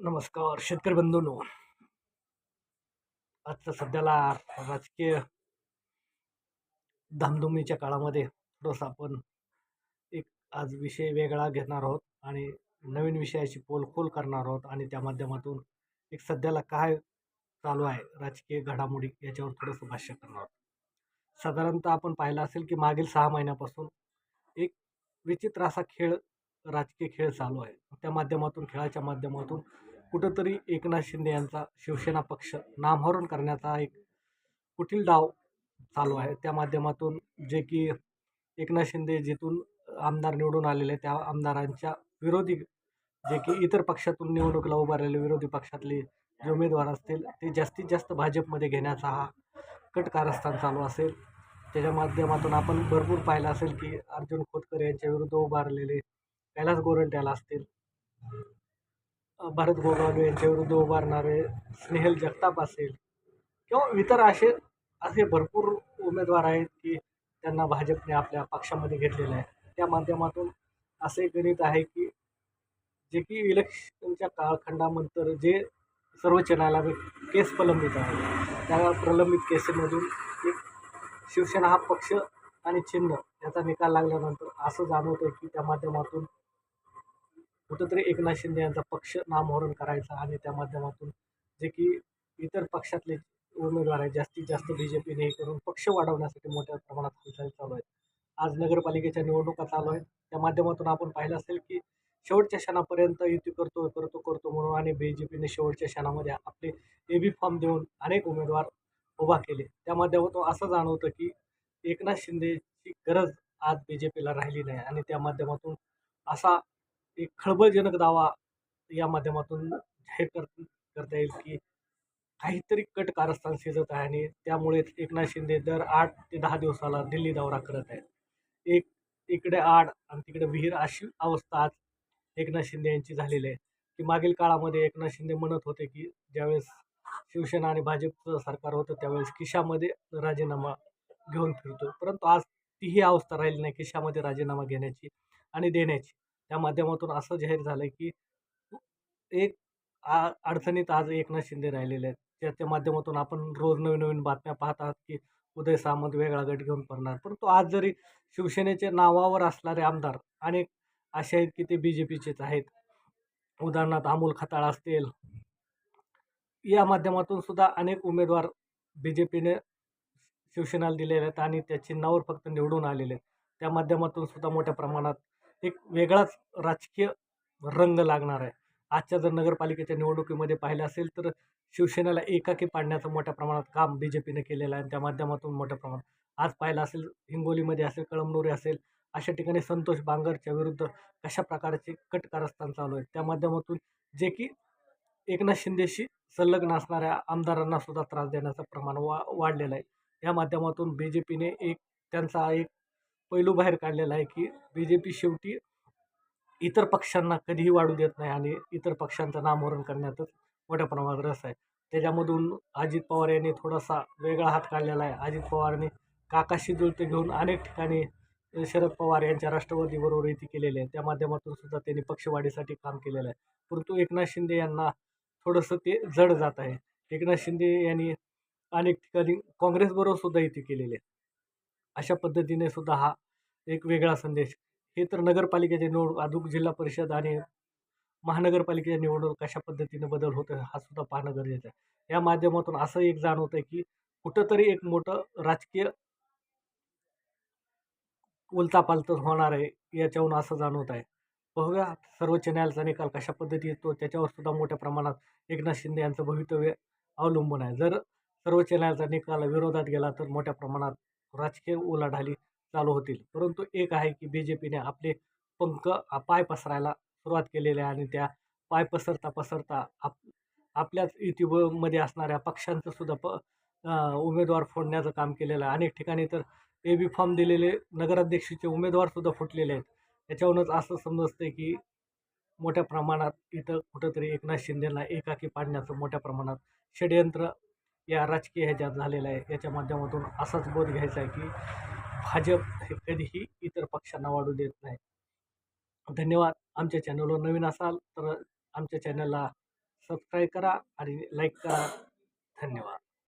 नमस्कार शेतकरी बंधूंनो. आजचं सध्याला राजकीय धामधुमीच्या काळामध्ये थोडंसं आपण एक आज विषय वेगळा घेणार आहोत आणि नवीन विषयाची पोलखोल करणार आहोत आणि त्या माध्यमातून एक सध्याला काय चालू आहे राजकीय घडामोडी याच्यावर थोडंसं भाष्य करणार आहोत. साधारणतः आपण पाहिलं असेल की मागील सहा महिन्यापासून एक विचित्र असा खेळ राजकीय खेळ चालू आहे. त्या माध्यमातून खेळाच्या माध्यमातून कुठंतरी एकनाथ शिंदे यांचा शिवसेना पक्ष नामहरण करण्याचा एक कुठील डाव चालू आहे. त्या माध्यमातून जे की एकनाथ शिंदे जिथून आमदार निवडून आलेले त्या आमदारांच्या विरोधी जे की इतर पक्षातून निवडणुकीला उभारलेले विरोधी पक्षातले जे उमेदवार असतील ते जास्तीत जास्त भाजपमध्ये घेण्याचा हा कट कारस्थान चालू असेल. त्याच्या माध्यमातून आपण भरपूर पाहिलं असेल की अर्जुन खोतकर यांच्या विरुद्ध उभारलेले कैलास गोरंट्याला असतील भरत गोगावले यांच्या उभारणारे स्नेहल जगताप असेल किंवा इतर असे असे भरपूर उमेदवार आहेत की त्यांना भाजपने आपल्या पक्षामध्ये घेतलेलं आहे. त्या माध्यमातून असे गणित आहे की जे की इलेक्शनच्या कालखंडानंतर जे सर्वोच्च न्यायालयात केस प्रलंबित आहे त्या प्रलंबित केसेमधून एक शिवसेना हा पक्ष आणि चिन्ह याचा निकाल लागल्यानंतर असं जाणवतं की त्या माध्यमातून कुठंतरी एकनाथ शिंदे यांचा पक्ष नामोहरण करायचा आणि त्या माध्यमातून जे की इतर पक्षातले उमेदवार आहेत जास्तीत जास्त बी जे पीने हे करून पक्ष वाढवण्यासाठी मोठ्या प्रमाणात हालचाली चालू आहेत. आज नगरपालिकेच्या निवडणुका चालू आहेत. त्या माध्यमातून आपण पाहिलं असेल की शेवटच्या क्षणापर्यंत युती करतो करतो करतो म्हणून आणि बी जे पीने शेवटच्या क्षणामध्ये आपले ए बी फॉर्म देऊन अनेक उमेदवार उभा केले. त्या माध्यमातून असं जाणवतं की एकनाथ शिंदेची गरज आज बी जे पीला राहिली नाही आणि त्या माध्यमातून असा एक खळबळजनक दावा या माध्यमातून जाहीर कर करता येईल की काहीतरी कट कारस्थान शिजत आहे आणि त्यामुळे एकनाथ शिंदे दर आठ ते दहा दिवसाला दिल्ली दौरा करत आहेत. एक इकडे आड आणि तिकडे विहीर अशी अवस्था आज एकनाथ शिंदे यांची झालेली आहे की मागील काळामध्ये एकनाथ शिंदे म्हणत होते की ज्यावेळेस शिवसेना आणि भाजपचं सरकार होतं त्यावेळेस किशामध्ये राजीनामा घेऊन फिरतो. परंतु आज तीही अवस्था राहिली नाही किशामध्ये राजीनामा घेण्याची आणि देण्याची. या माध्यमातून असं जाहीर झालं आहे की एक आ अडचणीत आज एकनाथ शिंदे राहिलेले आहेत. ज्याच्या माध्यमातून आपण रोज नवीन नवीन बातम्या पाहत आहात की उदय सामंत वेगळा गट घेऊन पडणार. परंतु आज जरी शिवसेनेचे नावावर असणारे आमदार अनेक असे आहेत की ते बी जे पीचेच आहेत. उदाहरणार्थ अमोल खताळ असतील. या माध्यमातून सुद्धा अनेक उमेदवार बी जे पीने शिवसेनेला दिलेले आहेत आणि त्या चिन्हावर फक्त निवडून आलेले आहेत. त्या माध्यमातून सुद्धा मोठ्या प्रमाणात एक वेगळाच राजकीय रंग लागणार आहे. आजच्या जर नगरपालिकेच्या निवडणुकीमध्ये पाहिलं असेल तर शिवसेनेला एकाकी पाडण्याचं मोठ्या प्रमाणात काम बी जे पीने केलेलं आहे आणि त्या माध्यमातून मोठ्या प्रमाणात. आज पाहिलं असेल हिंगोलीमध्ये असेल कळमनुरी असेल अशा ठिकाणी संतोष बांगरच्या विरुद्ध कशा प्रकारचे कट कारस्थान चालू आहे? त्या माध्यमातून जे की एकनाथ शिंदेशी संलग्न असणाऱ्या आमदारांना सुद्धा त्रास देण्याचं प्रमाण वा वाढलेलं आहे. या माध्यमातून बी जे पीने एक त्यांचा एक पैलू बाहेर काढलेला आहे की बी जे पी शेवटी इतर पक्षांना कधीही वाढू देत नाही आणि इतर पक्षांचं नामवरण करण्यातच मोठ्या प्रमाणात रस आहे. त्याच्यामधून अजित पवार यांनी थोडासा वेगळा हात काढलेला आहे. अजित पवारने काकाशी जुळते घेऊन अनेक ठिकाणी शरद पवार यांच्या राष्ट्रवादीबरोबर युती केलेली आहे. त्या माध्यमातून सुद्धा त्यांनी पक्षवाढीसाठी काम केलेलं आहे. परंतु एकनाथ शिंदे यांना थोडंसं ते जड जात आहे. एकनाथ शिंदे यांनी अनेक ठिकाणी काँग्रेसबरोबर सुद्धा युती केलेली आहे. अशा पद्धतीने सुद्धा हा एक वेगळा संदेश. हे तर नगरपालिकेचे निवडणूक अजून जिल्हा परिषद आणि महानगरपालिकेच्या निवडणूक कशा पद्धतीने बदल होतो हा सुद्धा पाहणं गरजेचं आहे. या माध्यमातून असं एक जाणवतं आहे की कुठंतरी एक मोठं राजकीय उलतापालत होणार आहे याच्याहून असं जाणवत आहे. बघूया सर्वोच्च न्यायालयाचा निकाल कशा पद्धती येतो त्याच्यावर सुद्धा मोठ्या प्रमाणात एकनाथ शिंदे यांचं भवितव्य अवलंबून आहे. जर सर्वोच्च न्यायालयाचा निकाल विरोधात गेला तर मोठ्या प्रमाणात राजकीय उलाढाली चालू होतील. परंतु एक आहे की बी जे पीने आपले पंख पाय पसरायला सुरुवात केलेली आहे आणि त्या पाय पसरता पसरता आप आपल्याच युतीमध्ये असणाऱ्या पक्षांचं सुद्धा प उमेदवार फोडण्याचं काम केलेलं आहे. अनेक ठिकाणी तर ए बी फॉर्म दिलेले नगराध्यक्षाचे उमेदवारसुद्धा फुटलेले आहेत. त्याच्यावरूनच असं समजतं की मोठ्या प्रमाणात इथं कुठंतरी एकनाथ शिंदेला एकाकी पाडण्याचं मोठ्या प्रमाणात षडयंत्र या राजकीय ह्याच्यात झालेलं आहे. याच्या माध्यमातून असाच बोध घ्यायचा आहे की भाजप हे कधीही इतर पक्षांना वाढू देत नाही. धन्यवाद. आमच्या चॅनलवर नवीन असाल तर आमच्या चॅनलला सबस्क्राईब करा आणि लाईक करा. धन्यवाद.